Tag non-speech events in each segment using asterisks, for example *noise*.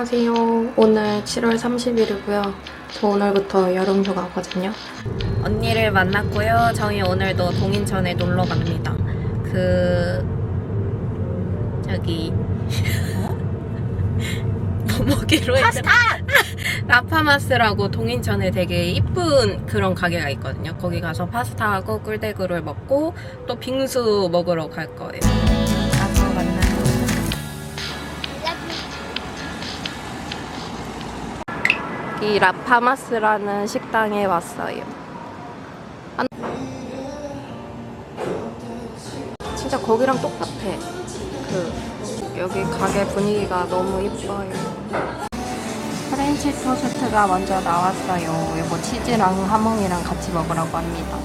안녕하세요. 오늘 7월 30일이고요. 저 오늘부터 여름휴가 거든요. 언니를 만났고요. 저희 오늘도 동인천에 놀러 갑니다. 그 저기 *laughs* 뭐 먹기로 했는데 *laughs* 라파마스라고 동인천에 되게 이쁜 그런 가게가 있거든요. 거기 가서 파스타하고 꿀대구를 먹고 또 빙수 먹으러 갈 거예요. 이 라파마스라는 식당에 왔어요. 안- 진짜 거기랑 똑같아. 그 여기 가게 분위기가 너무 예뻐요. 프렌치 토스트가 먼저 나왔어요. 이거 치즈랑 하몽이랑 같이 먹으라고 합니다.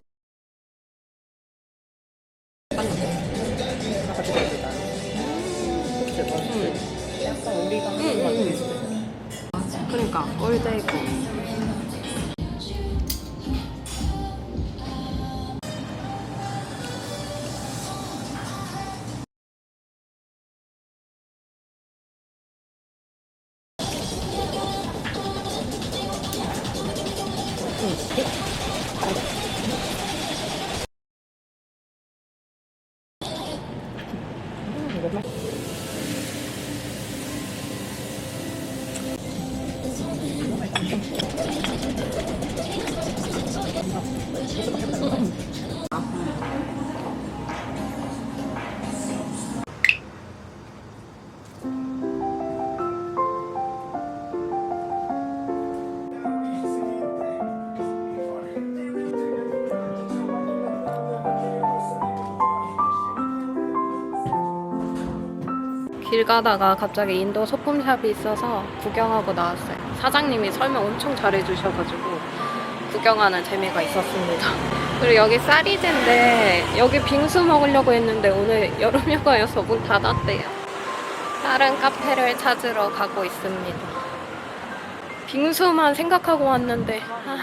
길 가다가 갑자기 인도 소품샵이 있어서 구경하고 나왔어요. 사장님이 설명 엄청 잘해주셔가지고 구경하는 재미가 있었습니다. *laughs* 그리고 여기 쌀이제인데 여기 빙수 먹으려고 했는데 오늘 여름휴가여서 문 닫았대요. 다른 카페를 찾으러 가고 있습니다. 빙수만 생각하고 왔는데 아.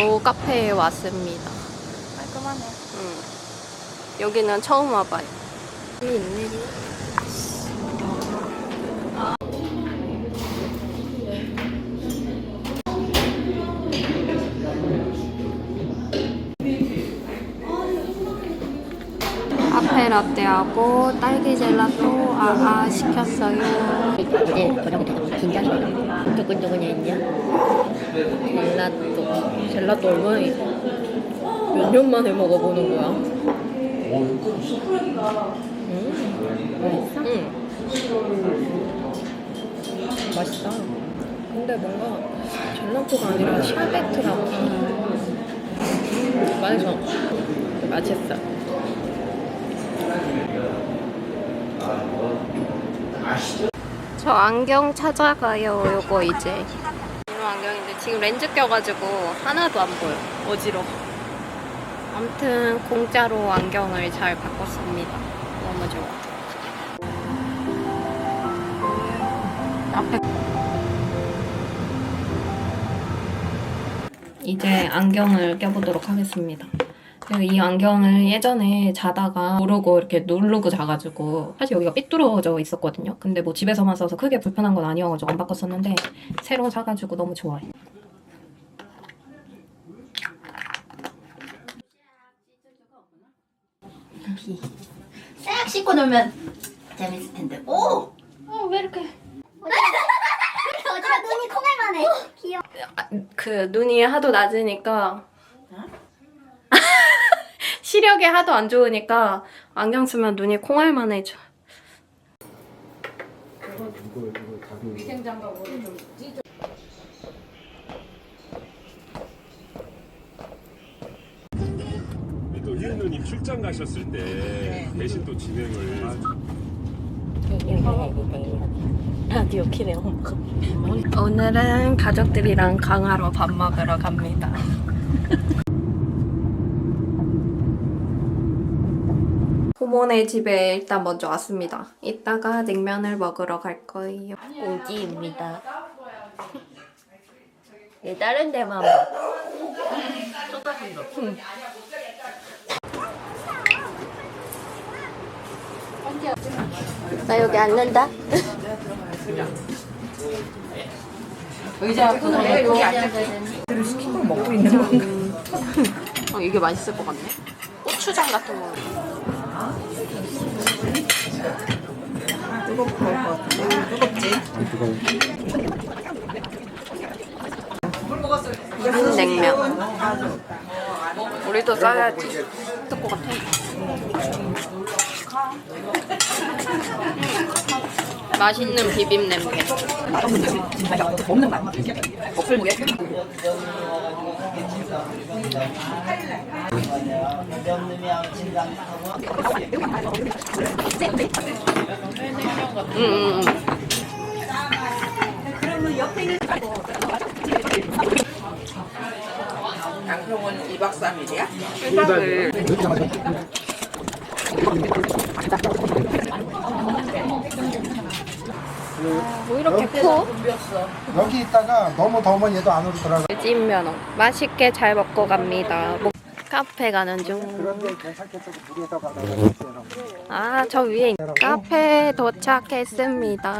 요 카페에 왔습니다. 깔끔하네. 응. 여기는 처음 와봐요. 카페 라떼하고 딸기 젤라또 아가 시켰어요. 이제 저녁이 되면 긴장이 되나? 두근두근해 있냐? 젤라또. 젤라또 얼마나 몇 년 만에 먹어보는 거야? 응. 응. 맛있다. 근데 뭔가 젤라또가 아니라 샤베트라고. 맛있어. 맛있어. 저 안경 찾아가요. 요거 이제. 이런 안경인데 지금 렌즈 껴가지고 하나도 안 보여. 어지러워. 아무튼 공짜로 안경을 잘 바꿨습니다. 너무 좋아. 앞에 이제 안경을 껴보도록 하겠습니다. 이 안경을 예전에 자다가 모르고 이렇게 누르고 자가지고 사실 여기가 삐뚤어져 있었거든요. 근데 뭐 집에서만 써서 크게 불편한 건 아니어가지고 안 바꿨었는데 새로 사가지고 너무 좋아 요. 싹 씻고 놀면 재밌을 텐데. 오! 어, 왜 이렇게 어지러 눈이 콩알만 해. 귀여워. 그 눈이 하도 낮으니까 *laughs* 시력이 하도 안 좋으니까 안경 쓰면 눈이 콩알만 해져. 또 희은 누님 출장 가셨을 때 대신 또 진행을 라디오 키네 엄마가. 오늘은 가족들이랑 강화로 밥 먹으러 갑니다. 부모네 집에 일단 먼저 왔습니다. 이따가 냉면을 먹으러 갈 거예요. 오지입니다. 예, 다른 데만 봐. 나 여기 앉는다. 의자 내가 여기 앉아. 시킨 걸 먹고 있는 건가? 어, 이게 맛있을 것 같네. 고추장 같은 거. 뜨겁지? 냉면. 우리도 싸야지. 뜰것 같아. 맛있는 비빔 냄새. 음, 음, 음. 양평은 2박 3일이야? 뭐 이렇게 커? 여기 있다가 너무 더우면 얘도 안으로 들어가. 찐면허 맛있게 잘 먹고 갑니다. 뭐, 카페 가는 중. 아, 저 위에 있- 카페 도착했습니다.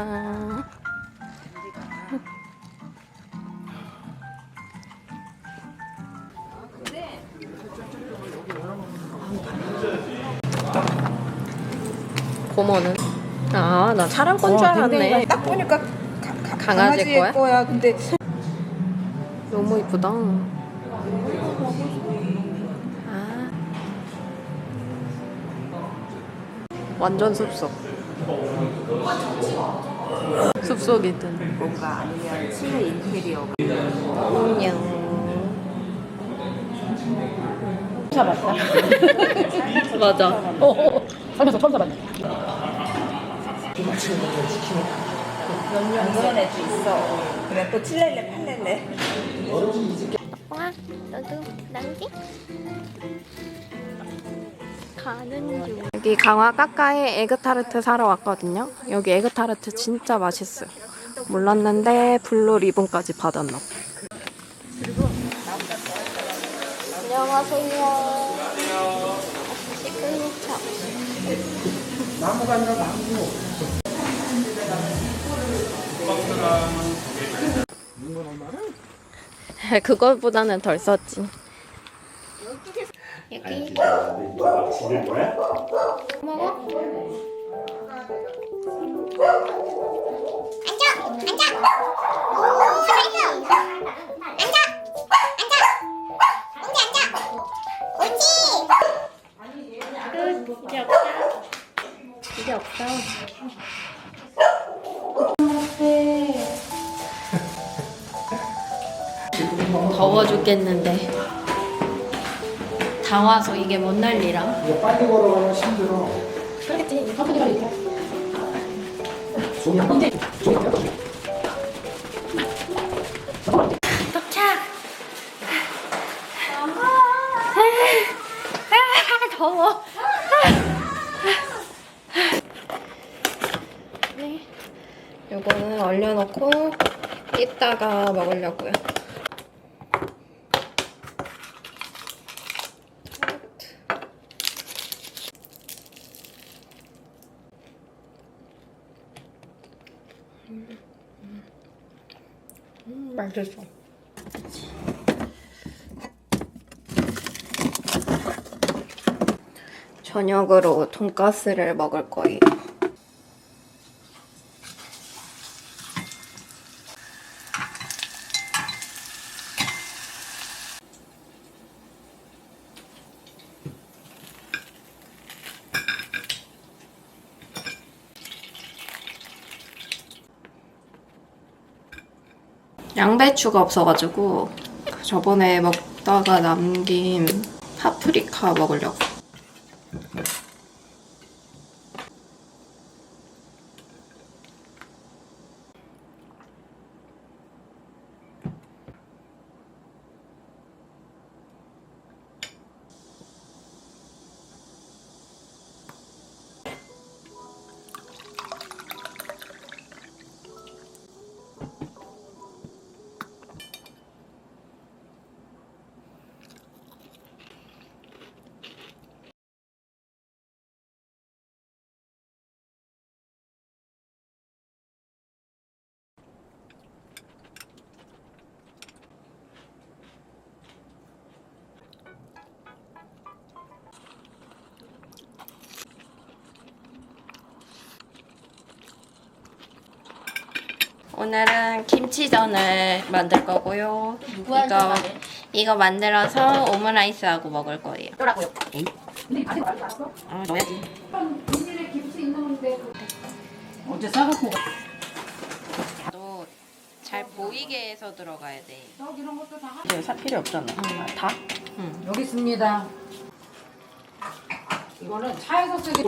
고모는? 아, 나 사람꾼 줄 알았네. 딱 보니까 가, 가, 강아지 강아지의 거야? 거야. 근데 너무 이쁘다. 아. 완전 숲속. 숲속이든. 뭔가 아니면 실내 인테리어 안녕. 잡았다. *laughs* 맞아. 어, 살면서 처음 잡았네. 여기 강화 까까에 에그타르트 사러 왔거든요. 여기 에그타르트 진짜 맛있어요. 몰랐는데 블루 리본까지 받았나 봐. 안녕하세요. 시그니처. 나무가 아니라 나무. 그거보다는 덜 썼지. 여기 지낼 거야? 먹어. 앉아, 앉아. 오, 잘했어. 앉아, 앉아. 옳지, 앉아. 옳지. 끝. 이제 없다. 이제 없다. 더워 죽겠는데. 다 와서 이게 뭔 난리라. 이거 빨리 걸어가면 힘들어. 그렇겠지. 바쁘게 빨리 가. 더워. 요거는 얼려놓고 이따가 먹으려고요. 음, 맛있어. 저녁으로 돈가스를 먹을 거예요. 양배추가 없어가지고 저번에 먹다가 남긴 파프리카 먹으려고. 오늘은 김치전을 만들 거고요. 이거? 이거 만들어서 오므라이스하고 먹을 거예요. 또라고요. 아 넣어야지. 어제 싸갖고 또잘 보이게 해서 들어가야 돼. 이제 사 필요 없잖아. 다? 여기 있습니다. 이거는 차에서 쓰기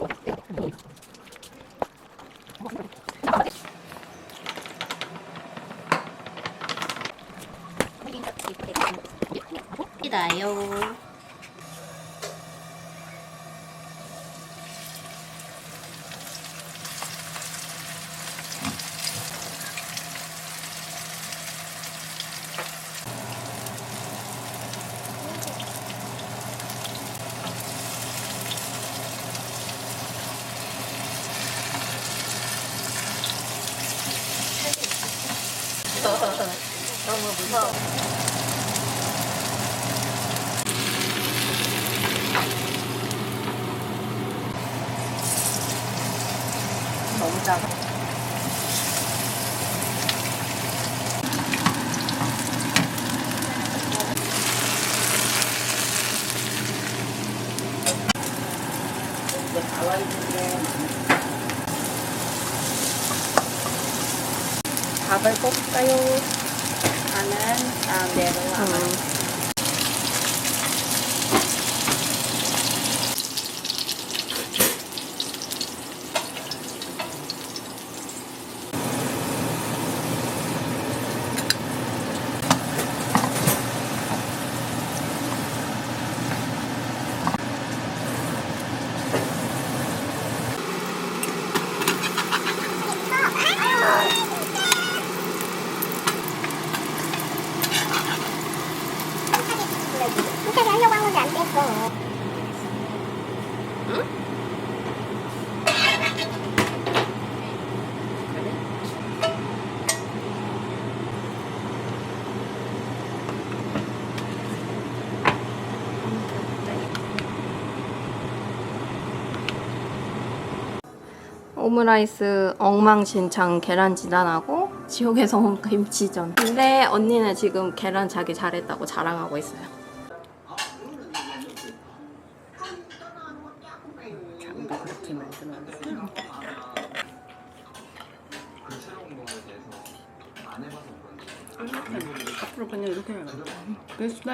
이다요. 너무 무서워. 너무 작아. 밥을 볶아요. 나는 아내 오므라이스 엉망진창 계란지단하고 지옥에서 온 김치전. 근데 언니는 지금 계란 자기 잘했다고 자랑하고 있어요. 장도 그렇게 만들어놨어. 앞으로 그냥 이렇게 해야겠다. 베스트